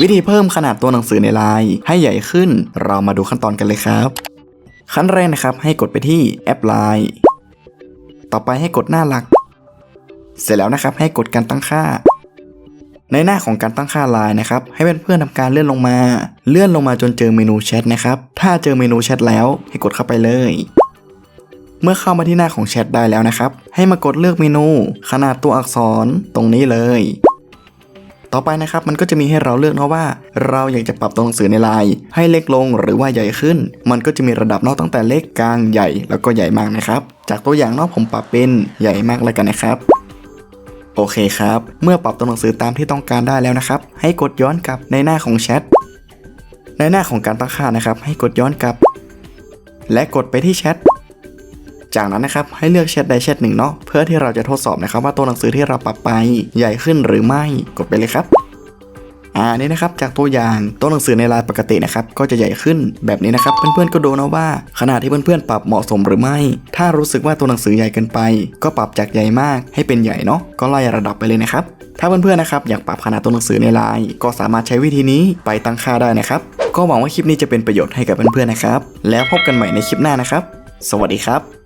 วิธีเพิ่มขนาดตัวหนังสือในไลน์ให้ใหญ่ขึ้น เรามาดูขั้นตอนกันเลยครับ ขั้นแรกนะครับ ให้กดไปที่แอปไลน์ต่อไปให้กดหน้าหลัก เสร็จแล้วนะครับ ให้กดการตั้งค่า ในหน้าของการตั้งค่าไลน์นะครับ ให้เพื่อนๆทำการเลื่อนลงมา เลื่อนลงมาจนเจอเมนูแชทนะครับ ถ้าเจอเมนูแชทแล้ว ให้กดเข้าไปเลย เมื่อเข้ามาที่หน้าของแชทได้แล้วนะครับ ให้มากดเลือกเมนู ขนาดตัวอักษรตรงนี้เลย ต่อไปนะครับมันก็จะมีให้เราเลือกเนาะว่า เราอยากจะปรับตัวหนังสือในลน์ให้เล็กลงหรือว่าใหญ่ขึ้น มันก็จะมีระดับเนอกตั้งแต่เล็กกลางใหญ่แล้วก็ใหญ่มากนะครับ จากตัวอย่างเนอกผมปรับเป็นใหญ่มากเลยกันนะครับโอเคครับ เมื่อปรับตัวหนังสือตามที่ต้องการได้แล้วนะครับ ให้กดย้อนกลับในหน้าของแชท ในหน้าของการตั้งค่านะครับ ให้กดย้อนกลับ และกดไปที่แชท จากนั้นนะครับให้เลือกแชทใดแชทหนึ่งเนาะเพื่อที่เราจะทดสอบนะครับว่าตัวหนังสือที่เราปรับไปใหญ่ขึ้นหรือไม่กดไปเลยครับอ่านี่นะครับจากตัวอย่างตัวหนังสือในลายปกตินะครับก็จะใหญ่ขึ้นแบบนี้นะครับ เพื่อนๆก็ดูนะว่า ขนาดที่เพื่อนๆปรับเหมาะสมหรือไม่ ถ้ารู้สึกว่าตัวหนังสือใหญ่เกินไป ก็ปรับจากใหญ่มากให้เป็นใหญ่เนาะก็ไล่ระดับไปเลยนะครับถ้าเพื่อนๆนะครับอยากปรับขนาดตัวหนังสือในลน์ก็สามารถใช้วิธีนี้ไปตั้งค่าได้นะครับ ก็หวังว่าคลิปนี้จะเป็นประโยชน์ให้กับเพื่อนๆนะครับ แล้วพบกันใหม่ในคลิปหน้านะครับ สวัสดีครับ